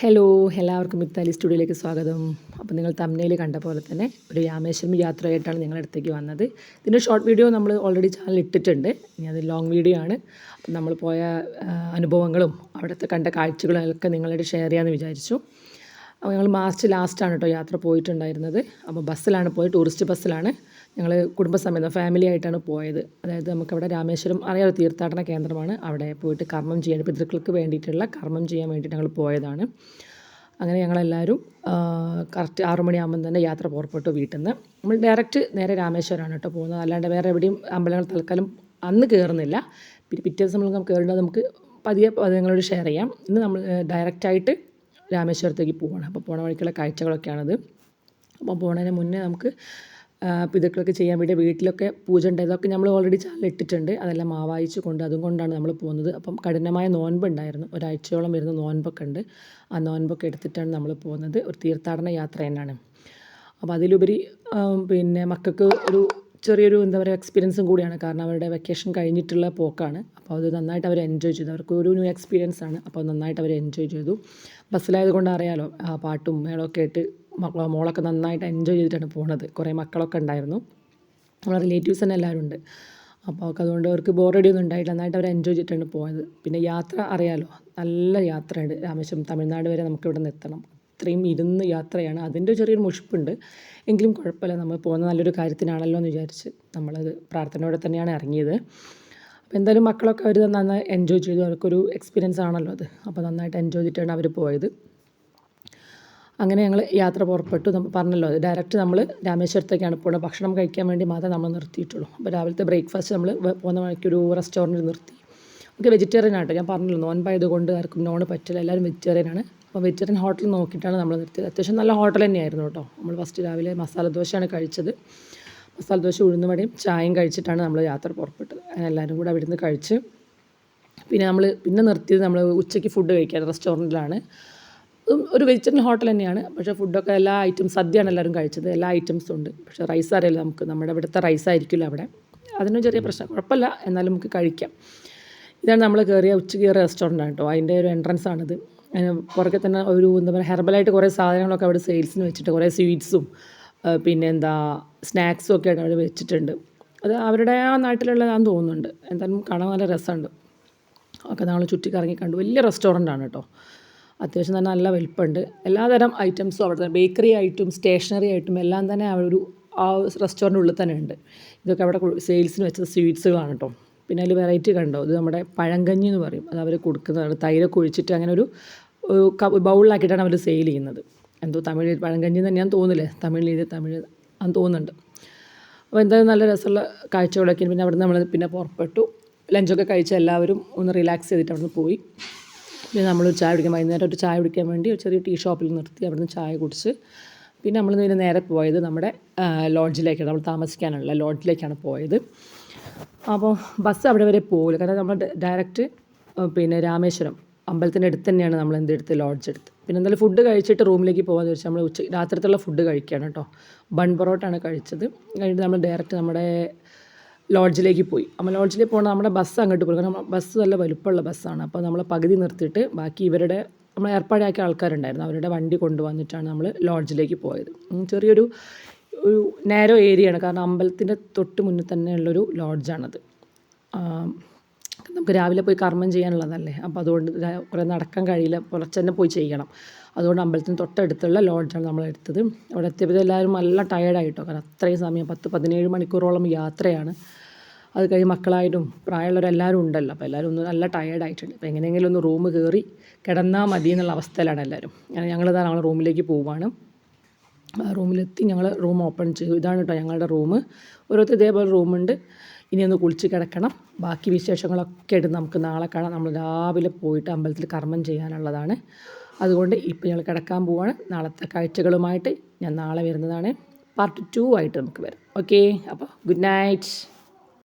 Hello എല്ലാവർക്കും മിത്താലി സ്റ്റുഡിയോയിലേക്ക് സ്വാഗതം. അപ്പോൾ നിങ്ങൾ തമ്മിൽ കണ്ട പോലെ തന്നെ ഒരു രാമേശ്വരം യാത്രയായിട്ടാണ് നിങ്ങളുടെ അടുത്തേക്ക് വന്നത്. ഇതിന്റെ ഷോർട്ട് വീഡിയോ നമ്മൾ ഓൾറെഡി ചാനൽ ഇട്ടിട്ടുണ്ട്. ഇനി അത് ലോങ് വീഡിയോ ആണ്. അപ്പം നമ്മൾ പോയ അനുഭവങ്ങളും അവിടുത്തെ കണ്ട കാഴ്ചകളും ഒക്കെ നിങ്ങളോട് ഷെയർ ചെയ്യാമെന്ന് വിചാരിച്ചു. അപ്പോൾ ഞങ്ങൾ മാർച്ച് ലാസ്റ്റാണ് കേട്ടോ യാത്ര പോയിട്ടുണ്ടായിരുന്നത്. അപ്പോൾ ബസ്സിലാണ് പോയത് ടൂറിസ്റ്റ് ബസ്സിലാണ്. ഞങ്ങൾ കുടുംബസമേതം ഫാമിലി ആയിട്ടാണ് പോയത്. അതായത് നമുക്കവിടെ രാമേശ്വരം അറിയാതെ തീർത്ഥാടന കേന്ദ്രമാണ്. അവിടെ പോയിട്ട് കർമ്മം ചെയ്യാൻ പിതൃക്കൾക്ക് വേണ്ടിയിട്ടുള്ള കർമ്മം ചെയ്യാൻ വേണ്ടിയിട്ട് ഞങ്ങൾ പോയതാണ്. അങ്ങനെ ഞങ്ങളെല്ലാവരും കറക്റ്റ് ആറു മണിയാകുമ്പം തന്നെ യാത്ര പുറപ്പെട്ടു വീട്ടിൽ നിന്ന് നമ്മൾ ഡയറക്റ്റ് നേരെ രാമേശ്വരമാണ് കേട്ടോ പോകുന്നത്. അല്ലാണ്ട് വേറെ എവിടെയും അമ്പലങ്ങൾ തൽക്കാലം അന്ന് കയറുന്നില്ല. പിന്നെ പിറ്റേ ദിവസം നമ്മൾ കയറേണ്ടത് നമുക്ക് പതിയെ അത് നിങ്ങളോട് ഷെയർ ചെയ്യാം. ഇന്ന് നമ്മൾ ഡയറക്റ്റായിട്ട് രാമേശ്വരത്തേക്ക് പോവാണ്. അപ്പോൾ പോണ വഴിക്കുള്ള കാഴ്ചകളൊക്കെയാണത്. അപ്പോൾ പോണതിന് മുന്നേ നമുക്ക് ആ, ചെയ്യാൻ വേണ്ടി വീട്ടിലൊക്കെ പൂജ ഉണ്ട് അതൊക്കെ നമ്മൾ ഓൾറെഡി ചാലിട്ടിട്ടുണ്ട് അതെല്ലാം മാവായിച്ച് കൊണ്ട് അതും കൊണ്ടാണ് നമ്മൾ പോകുന്നത്. അപ്പം കഠിനമായ നോൻപ് ഉണ്ടായിരുന്നു ഒരാഴ്ചയോളം വരുന്ന നോൻപൊക്കെ ഉണ്ട്. ആ നോൻപൊക്കെ എടുത്തിട്ടാണ് നമ്മൾ പോകുന്നത്. ഒരു തീർത്ഥാടന യാത്ര തന്നെയാണ്. അപ്പോൾ അതിലുപരി പിന്നെ മക്കൾക്ക് ഒരു ചെറിയൊരു എന്താ പറയുക എക്സ്പീരിയൻസും കൂടിയാണ്. കാരണം അവരുടെ വെക്കേഷൻ കഴിഞ്ഞിട്ടുള്ള പോക്കാണ്. അപ്പോൾ അത് നന്നായിട്ട് അവർ എൻജോയ് ചെയ്തു. അവർക്ക് ഒരു ന്യൂ എക്സ്പീരിയൻസ് ആണ്. അപ്പോൾ നന്നായിട്ട് അവർ എൻജോയ് ചെയ്തു. ബസ്സിലായത് കൊണ്ട് അറിയാലോ ആ പാട്ടും മേളൊക്കെ ആയിട്ട് മക്കളെ മോളൊക്കെ നന്നായിട്ട് എൻജോയ് ചെയ്തിട്ടാണ് പോണത്. കുറേ മക്കളൊക്കെ ഉണ്ടായിരുന്നു. നമ്മളെ റിലേറ്റീവ്സ് തന്നെ എല്ലാവരും ഉണ്ട്. അപ്പോൾ അവർക്ക് അതുകൊണ്ട് അവർക്ക് ബോറടി ഒന്നും ഉണ്ടായില്ല നന്നായിട്ട് അവർ എൻജോയ് ചെയ്തിട്ടാണ് പോയത്. പിന്നെ യാത്ര അറിയാലോ നല്ല യാത്രയുണ്ട് രാമേശ്വരം തമിഴ്നാട് വരെ നമുക്ക് ഇവിടെ നിന്ന് എത്തണം. അത്രയും ഇരുന്ന് യാത്രയാണ്. അതിന്റെ ചെറിയൊരു മുഷിപ്പുണ്ട്. എങ്കിലും കുഴപ്പമില്ല. നമ്മൾ പോകുന്ന നല്ലൊരു കാര്യത്തിനാണല്ലോ എന്ന് വിചാരിച്ച് നമ്മളത് പ്രാർത്ഥനയോടെ തന്നെയാണ് ഇറങ്ങിയത്. അപ്പോൾ എന്തായാലും മക്കളൊക്കെ അവർ നന്നായി എൻജോയ് ചെയ്തു. അവർക്കൊരു എക്സ്പീരിയൻസ് ആണല്ലോ അത്. അപ്പോൾ നന്നായിട്ട് എൻജോയ് ചെയ്തിട്ടാണ് അവർ പോയത്. അങ്ങനെ ഞങ്ങൾ യാത്ര പുറപ്പെട്ടു. നമ്മൾ പറഞ്ഞല്ലോ അത് ഡയറക്റ്റ് നമ്മൾ രാമേശ്വരത്തേക്കാണ് പോകുന്നത്. ഭക്ഷണം കഴിക്കാൻ വേണ്ടി മാത്രമേ നമ്മൾ നിർത്തിയിട്ടുള്ളൂ. അപ്പോൾ രാവിലത്തെ ബ്രേക്ക്ഫാസ്റ്റ് നമ്മൾ പോകുന്ന വഴിക്ക് ഒരു റെസ്റ്റോറന്റിൽ നിർത്തി. നമുക്ക് വെജിറ്റേറിയൻ ആട്ടോ. ഞാൻ പറഞ്ഞല്ലോ നോൻപായത് കൊണ്ട് ആർക്കും നോൺ പറ്റില്ല. എല്ലാവരും വെജിറ്റേറിയൻ ആണ്. അപ്പോൾ വെജിറ്റേറിയൻ ഹോട്ടൽ നോക്കിയിട്ടാണ് നമ്മൾ നിർത്തിയത് അത്യാവശ്യം നല്ല ഹോട്ടൽ തന്നെയായിരുന്നു കേട്ടോ. നമ്മൾ ഫസ്റ്റ് രാവിലെ മസാല ദോശയാണ് കഴിച്ചത്. മസാല ദോശ ഉഴുന്നുവടയും ചായയും കഴിച്ചിട്ടാണ് നമ്മൾ യാത്ര പുറപ്പെട്ടത്. എല്ലാവരും കൂടെ അവിടുന്ന് കഴിച്ച് പിന്നെ നമ്മൾ പിന്നെ നിർത്തിയത് നമ്മൾ ഉച്ചയ്ക്ക് ഫുഡ് കഴിക്കാൻ റെസ്റ്റോറന്റിലാണ് ഒരു വെജിറ്റേറിയൻ ഹോട്ടൽ തന്നെയാണ്. പക്ഷേ ഫുഡൊക്കെ എല്ലാ ഐറ്റംസ് സദ്യയാണ് എല്ലാവരും കഴിച്ചത്. എല്ലാ ഐറ്റംസും ഉണ്ട്. പക്ഷേ റൈസ് അറിയില്ല നമുക്ക്. നമ്മുടെ ഇവിടുത്തെ റൈസ് ആയിരിക്കില്ല അവിടെ. അതിനും ചെറിയ പ്രശ്നം. കുഴപ്പമില്ല. എന്നാലും നമുക്ക് കഴിക്കാം. ഇതാണ് നമ്മൾ കയറിയ ഉച്ച കയറിയ റെസ്റ്റോറന്റ് ആണ് കേട്ടോ. അതിന്റെ ഒരു എൻട്രൻസ് ആണിത്. പുറകെ തന്നെ ഒരു എന്താ പറയുക ഹെർബലായിട്ട് കുറേ സാധനങ്ങളൊക്കെ അവിടെ സെയിൽസിന് വെച്ചിട്ട് കുറേ സ്വീറ്റ്സും പിന്നെ എന്താ സ്നാക്സും ഒക്കെ ആയിട്ട് അവിടെ വെച്ചിട്ടുണ്ട്. അത് അവരുടെ ആ നാട്ടിലുള്ളതാണെന്ന് തോന്നുന്നുണ്ട്. എന്തായാലും കാണാൻ നല്ല രസമുണ്ട്. ഒക്കെ നമ്മൾ ചുറ്റിക്കറങ്ങി കണ്ടു. വലിയ റെസ്റ്റോറന്റ് ആണ് കേട്ടോ അത്യാവശ്യം തന്നെ നല്ല വലിപ്പമുണ്ട്. എല്ലാതരം ഐറ്റംസും അവിടെ തന്നെ. ബേക്കറി ആയിട്ടും സ്റ്റേഷനറി ആയിട്ടും എല്ലാം തന്നെ ആ ഒരു ആ റെസ്റ്റോറന്റ് ഉള്ളിൽ തന്നെ ഉണ്ട്. ഇതൊക്കെ അവിടെ സെയിൽസിന് വെച്ച സ്വീറ്റ്സുകളാണ് കേട്ടോ പിന്നെ അതിൽ വെറൈറ്റി കണ്ടോ? ഇത് നമ്മുടെ പഴങ്കഞ്ഞി എന്ന് പറയും. അത് അവർ കൊടുക്കുന്നതാണ്. തൈരൊക്കെ ഒഴിച്ചിട്ട് അങ്ങനെ ഒരു ബൗളിലാക്കിയിട്ടാണ് അവർ സെയിൽ ചെയ്യുന്നത്. എന്തോ തമിഴ് പഴങ്കഞ്ഞി തന്നെയാണ് തോന്നില്ലേ തമിഴിൽ ഇത് തമിഴ് ആന്ന് തോന്നുന്നുണ്ട്. അപ്പോൾ എന്തായാലും നല്ല രസമുള്ള കാഴ്ചകളൊക്കെ പിന്നെ അവിടെ നമ്മൾ പിന്നെ പുറപ്പെട്ടു. ലഞ്ചൊക്കെ കഴിച്ച് എല്ലാവരും ഒന്ന് റിലാക്സ് ചെയ്തിട്ട് അവിടെ പോയി. പിന്നെ നമ്മൾ ചായ കുടിക്കാൻ വൈകുന്നേരം ഒരു ചായ കുടിക്കാൻ വേണ്ടി ഒരു ചെറിയ ടീ ഷോപ്പിൽ നിർത്തി അവിടെ നിന്ന് ചായ കുടിച്ച്. പിന്നെ നമ്മൾ പിന്നെ നേരെ പോയത് നമ്മുടെ ലോഡ്ജിലേക്കാണ് നമ്മൾ താമസിക്കാനുള്ള ലോഡ്ജിലേക്കാണ് പോയത്. അപ്പോൾ ബസ് അവിടെ വരെ പോകില്ല കാരണം നമ്മൾ ഡയറക്റ്റ് പിന്നെ രാമേശ്വരം അമ്പലത്തിന്റെ അടുത്ത് തന്നെയാണ് നമ്മൾ എന്ത് എടുത്ത് ലോഡ്ജ് എടുത്ത്. പിന്നെ എന്തായാലും ഫുഡ് കഴിച്ചിട്ട് റൂമിലേക്ക് പോകാമെന്ന് വെച്ചാൽ നമ്മൾ ഉച്ച രാത്രിത്തുള്ള ഫുഡ് കഴിക്കുകയാണ് കേട്ടോ. ബൺ പൊറോട്ടാണ് കഴിച്ചത്. കഴിഞ്ഞിട്ട് നമ്മൾ ഡയറക്റ്റ് നമ്മുടെ ലോഡ്ജിലേക്ക് പോയി. അപ്പോൾ ലോഡ്ജിൽ പോകണം നമ്മുടെ ബസ് അങ്ങോട്ട് പോയി. കാരണം ബസ് നല്ല വലുപ്പമുള്ള ബസ്സാണ് അപ്പോൾ നമ്മൾ പകുതി നിർത്തിയിട്ട് ബാക്കി ഇവരുടെ നമ്മൾ ഏർപ്പാടാക്കിയ ആൾക്കാരുണ്ടായിരുന്നു. അവരുടെ വണ്ടി കൊണ്ടുവന്നിട്ടാണ് നമ്മൾ ലോഡ്ജിലേക്ക് പോയത്. ചെറിയൊരു ഒരു നാരോ ഏരിയയാണ് കാരണം അമ്പലത്തിന്റെ തൊട്ട് മുന്നിൽ തന്നെയുള്ളൊരു ലോഡ്ജാണത് നമുക്ക് രാവിലെ പോയി കർമ്മം ചെയ്യാനുള്ളതല്ലേ? അപ്പോൾ അതുകൊണ്ട് കുറേ നടക്കാൻ കഴിയില്ല. പുലർച്ചെ തന്നെ പോയി ചെയ്യണം. അതുകൊണ്ട് അമ്പലത്തിന് തൊട്ടടുത്തുള്ള ലോഡ്ജാണ് നമ്മൾ എടുത്തത്. അവിടെ എത്തിയപ്പോൾ എല്ലാവരും നല്ല ടയേർഡായിട്ടോ കാരണം അത്രയും സമയം പത്ത് പതിനേഴ് മണിക്കൂറോളം യാത്രയാണ്. അത് കഴിഞ്ഞ് മക്കളായിട്ടും പ്രായമുള്ളവരെല്ലാവരും ഉണ്ടല്ലോ. അപ്പോൾ എല്ലാവരും ഒന്ന് നല്ല ടയേർഡായിട്ടുണ്ട് അപ്പോൾ എങ്ങനെയെങ്കിലും ഒന്ന് റൂം കയറി കിടന്നാൽ മതി എന്നുള്ള അവസ്ഥയിലാണ് എല്ലാവരും. അങ്ങനെ ഞങ്ങളിതാ ഞങ്ങൾ റൂമിലേക്ക് പോവുകയാണ് റൂമിലെത്തി ഞങ്ങൾ റൂം ഓപ്പൺ ചെയ്തു. ഇതാണ് കേട്ടോ ഞങ്ങളുടെ റൂം. ഓരോരുത്തർ ഇതേപോലെ റൂമുണ്ട്. ഇനി ഒന്ന് കുളിച്ച് കിടക്കണം. ബാക്കി വിശേഷങ്ങളൊക്കെ ആയിട്ട് നമുക്ക് നാളെ കാണാം. നമ്മൾ രാവിലെ പോയിട്ട് അമ്പലത്തിൽ കർമ്മം ചെയ്യാനുള്ളതാണ്. അതുകൊണ്ട് ഇപ്പോൾ ഞങ്ങൾ കിടക്കാൻ പോവാണ്. നാളത്തെ കാഴ്ചകളുമായിട്ട് ഞാൻ നാളെ വരുന്നതാണ്. പാർട്ട് ടു ആയിട്ട് നമുക്ക് വരാം. ഓക്കെ അപ്പോൾ ഗുഡ് നൈറ്റ്